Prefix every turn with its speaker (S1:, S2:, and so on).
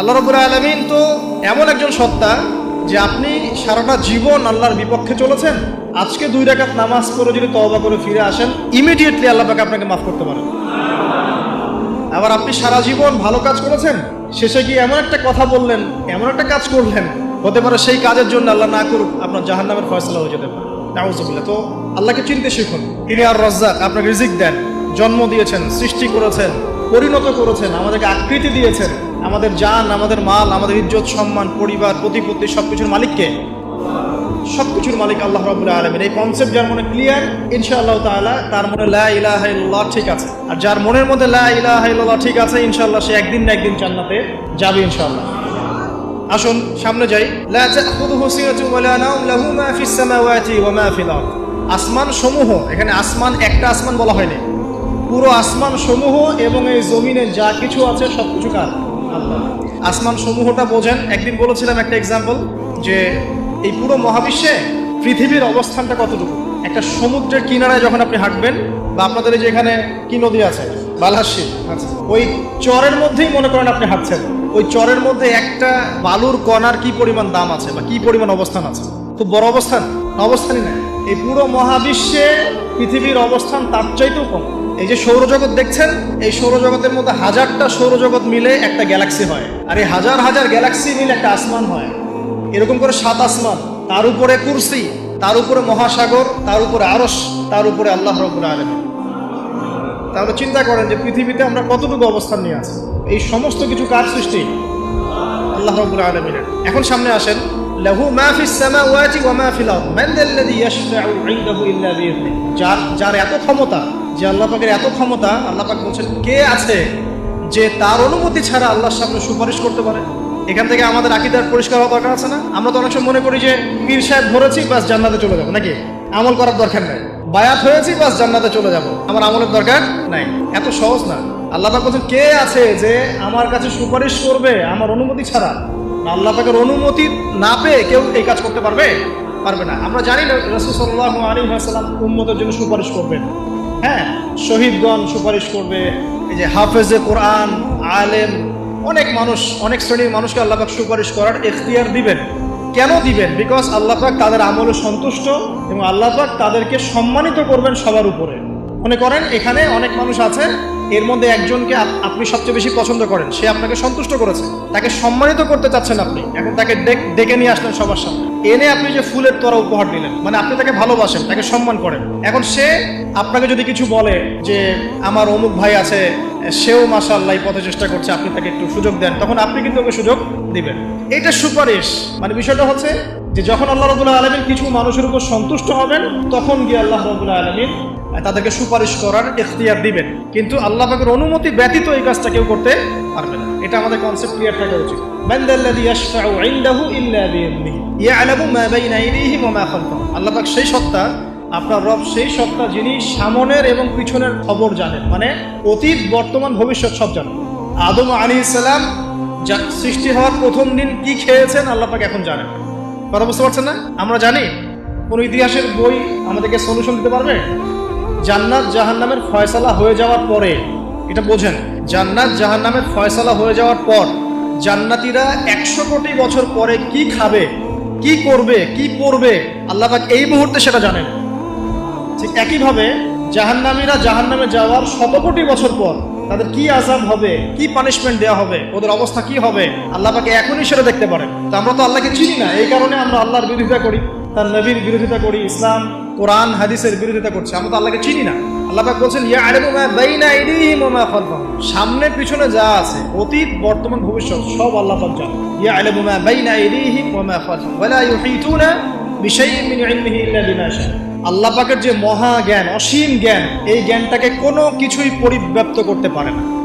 S1: আল্লাহ রবুল আলমিন তো এমন একজন সত্তা যে আপনি সারাটা জীবন আল্লাহর বিপক্ষে চলেছেন। আজকে দুই রাকাত নামাজ করে যদি তওবা করে ফিরে আসেন ইমিডিয়েটলি আল্লাহ পাকে আপনাকে মাফ করতে পারেন। আবার আপনি সারা জীবন ভালো কাজ করেছেন, শেষে গিয়ে এমন একটা কথা বললেন, এমন একটা কাজ করলেন, হতে পারে সেই কাজের জন্য আল্লাহ না করুক, আপনার জাহান নামের ফয়সলা হয়ে যেতে পারে। তো আল্লাহকে চিনতে শিখুন। তিনি আর রজ্জাক আপনাকে রিজিক দেন, জন্ম দিয়েছেন, সৃষ্টি করেছেন, পরিণত করেছেন, আমাদেরকে আকৃতি দিয়েছেন। আমাদের জান, আমাদের মাল, আমাদের ইজ্জত, সম্মান, পরিবার, প্রতিপত্তি, সবকিছুর মালিককে, সবকিছুর মালিক আল্লাহ রাবুল্লাহ আলমের এই কনসেপ্ট যার মনে ক্লিয়ার ইনশাআল্লাহ তাআলা তার মনে লা ইলাহা ইল্লাল্লাহ ঠিক আছে। আর যার মনের মধ্যে লা ইলাহা ইল্লাল্লাহ ঠিক আছে, ইনশাআল্লাহ সে একদিন না একদিন জান্নাতে যাবে ইনশাআল্লাহ। আসুন, সামনে যাই। লাহু আসমান সমূহ এখানে আসমান, একটা আসমান বলা হয়নি। পুরো আসমান সমূহ এবং এই জমিনে যা কিছু আছে সব কিছু কার? আসমান সমূহটা বোঝেন। একদিন বলেছিলাম একটা এক্সাম্পল যে এই পুরো মহাবিশ্বে পৃথিবীর অবস্থানটা কতটুকু? একটা সমুদ্রের কিনারায় যখন আপনি হাঁটবেন বা আপনাদের এই যে এখানে কি নদী আছে? বালাসী। আচ্ছা। ওই চরের মধ্যেই মনে করেন আপনি হাঁটছেন। ওই চরের মধ্যে একটা বালুর কণার কি পরিমাণ দাম আছে বা কি পরিমাণ অবস্থান আছে? খুব বড় অবস্থান? অবস্থানই না এই পুরো মহাবিশ্বে পৃথিবীর অবস্থান তার চাইতেও কম। এই যে সৌরজগৎ দেখছেন, এই সৌরজগতের মধ্যে হাজারটা সৌরজগৎ মিলে একটা গ্যালাক্সি হয়। আর এই হাজার হাজার গ্যালাক্সি মিলে একটা আসমান হয়। এরকম করে সাত আসমান, তার উপরে কুরসি, তার উপরে মহাসাগর, তার উপরে আরস তার উপরে আল্লাহ রবুল আলমী তাহলে চিন্তা করেন যে পৃথিবীতে আমরা কতটুকু অবস্থান নিয়ে আছি? এই সমস্ত কিছু কার সৃষ্টি? আল্লাহ রবুল আলমিনের। এখন সামনে আসেন, লাহু মা ফিস সামাওয়াতি ওয়া মা ফিল আরদ, মান যাল্লাযী ইয়াশফাউ ইল্লা বিইذনি যার যার এত ক্ষমতা যে আল্লাহ পাকের এত ক্ষমতা আল্লাহ পাক বলছেন, কে আছে যে তার অনুমতি ছাড়া আল্লাহর সামনে সুপারিশ করতে পারে? এখান থেকে আমাদের আকিদার পরিষ্কার হওয়া দরকার আছে না? আমরা তো অনেক সময় মনে করি যে, পীর সাহেব ধরেছি, বাস জান্নাতে চলে যাব। নাকি? আমল করার দরকার নাই। বায়াত হয়েছি, বাস জান্নাতে চলে যাব। আমার আমলের দরকার নাই। এত সহজ না। আল্লাহ পাক বলছেন, কে আছে যে আমার কাছে সুপারিশ করবে, আমার অনুমতি ছাড়া? আল্লাহ পাকের অনুমতি না পেয়ে কেউ এই কাজ করতে পারবে? পারবে না। আমরা জানি না, রসুল সাল্লাহ আলী সাল্লাম উম্মতের জন্য সুপারিশ করবেন। হ্যাঁ শহীদগণ সুপারিশ করবে। এই যে হাফেজে কোরআন, আলেম, অনেক মানুষ, অনেক শ্রেণির মানুষকে আল্লাহ পাক সুপারিশ করার এখতিয়ার দিবেন। কেন দিবেন? বিকজ আল্লাহ পাক তাদের আমলে সন্তুষ্ট এবং আল্লাহ পাক তাদেরকে সম্মানিত করবেন সবার উপরে। মনে করেন, এখানে অনেক মানুষ আছে, এর মধ্যে একজনকে আপনি সবচেয়ে বেশি পছন্দ করেন। সে আপনাকে সন্তুষ্ট করেছে। তাকে সম্মানিত করতে চাচ্ছেন আপনি। এখন তাকে ডেকে নিয়ে আসলেন সবার সামনে। এনে আপনি যে ফুলের তোরা উপহার দিলেন মানে আপনি তাকে ভালোবাসেন, তাকে সম্মান করেন। এখন সে আপনাকে যদি কিছু বলে যে, আমার অমুক ভাই আছে, সেও মাসাল্লাহ পথে চেষ্টা করছে, আপনি তাকে একটু সুযোগ দেন, তখন আপনি কিন্তু ওকে সুযোগ দিবেন। এটা সুপারিশ। মানে বিষয়টা হচ্ছে যে যখন আল্লাহ রবুল্লাহ আলমিন কিছু মানুষের উপর সন্তুষ্ট হবেন, তখন গিয়ে আল্লাহ রবুল্লাহ আলমিন তাদেরকে সুপারিশ করার এখতিয়ার দিবেন। কিন্তু আল্লাহ পাকের অনুমতি ব্যতীত এই কাজটা কেউ করতে পারবে না। এটা আমাদের কনসেপ্ট ক্লিয়ার থাকা উচিত। আল্লাহ পাক সেই সত্তা, আপনার রব সেই সত্তা যিনি সামনের এবং পিছনের খবর জানেন। মানে অতীত, বর্তমান, ভবিষ্যৎ সব জানেন। আদম আলী ইসলাম সৃষ্টি হওয়ার প্রথম দিন কি খেয়েছেন, আল্লাহ পাক এখন জানেন। কথা বুঝতে পারছেন না? আমরা জানি কোন ইতিহাসের বই আমাদেরকে সলিউশন দিতে পারবে? জান্নাত জাহান্নামের ফয়সালা হয়ে যাওয়ার পরে, এটা বোঝেন, জান্নাত জাহান্নামের ফয়সালা হয়ে যাওয়ার পর জান্নাতীরা একশো কোটি বছর পরে কি খাবে, কি করবে, কি পড়বে আল্লাহ এই মুহূর্তে সেটা জানেন। ঠিক একইভাবে জাহান্নামীরা জাহান্নামে যাওয়ার শত কোটি বছর পর তাদের কি আজাব হবে, কি পানিশমেন্ট দেওয়া হবে, ওদের অবস্থা কি হবে, আল্লাহ পাকে এখনই সেটা দেখতে পারেন। তো আমরা তো আল্লাহকে চিনি না, এই কারণে আমরা আল্লাহর বিরোধিতা করি, তার নবীর বিরোধিতা করি, ইসলাম, কোরআন, হাদিসের বিরোধিতা করছি, আমরা তো আল্লাহকে চিনি না। আল্লাহ বলছেন সামনে পিছনে যা আছে, অতীত, বর্তমান, ভবিষ্যৎ, সব আল্লাহ পাক জানেন। ইয়া আলিমু মা বাইনা আইদিহিম ওয়া আল্লাহ পাকের যে মহা জ্ঞান, অসীম জ্ঞান, এই জ্ঞানটাকে কোনো কিছুই পরিব্যাপ্ত করতে পারে না।